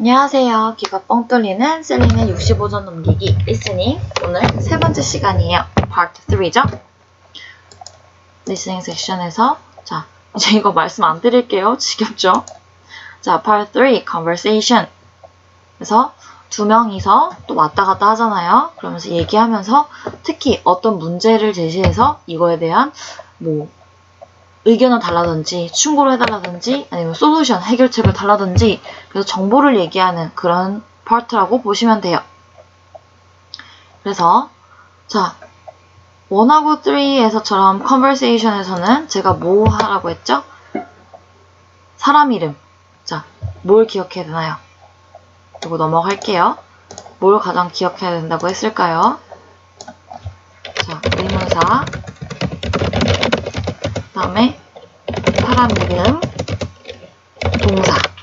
안녕하세요. 귀가 뻥 뚫리는 셀린의 65점 넘기기 리스닝 오늘 세 번째 시간이에요. 파트 3죠? 리스닝 섹션에서 자 이제 이거 말씀 안 드릴게요. 지겹죠? 자, part 3 conversation 그래서 두 명이서 또 왔다 갔다 하잖아요. 그러면서 얘기하면서 특히 어떤 문제를 제시해서 이거에 대한 뭐 의견을 달라든지 충고를 해달라든지 아니면 솔루션 해결책을 달라든지 그래서 정보를 얘기하는 그런 파트라고 보시면 돼요. 그래서 자 원하고 3에서처럼 conversation에서는 제가 뭐 하라고 했죠? 사람 이름. 자, 뭘 기억해야 되나요? 이거 넘어갈게요. 뭘 가장 기억해야 된다고 했을까요? 자, 의문사. 다음에 사람 이름, 동사.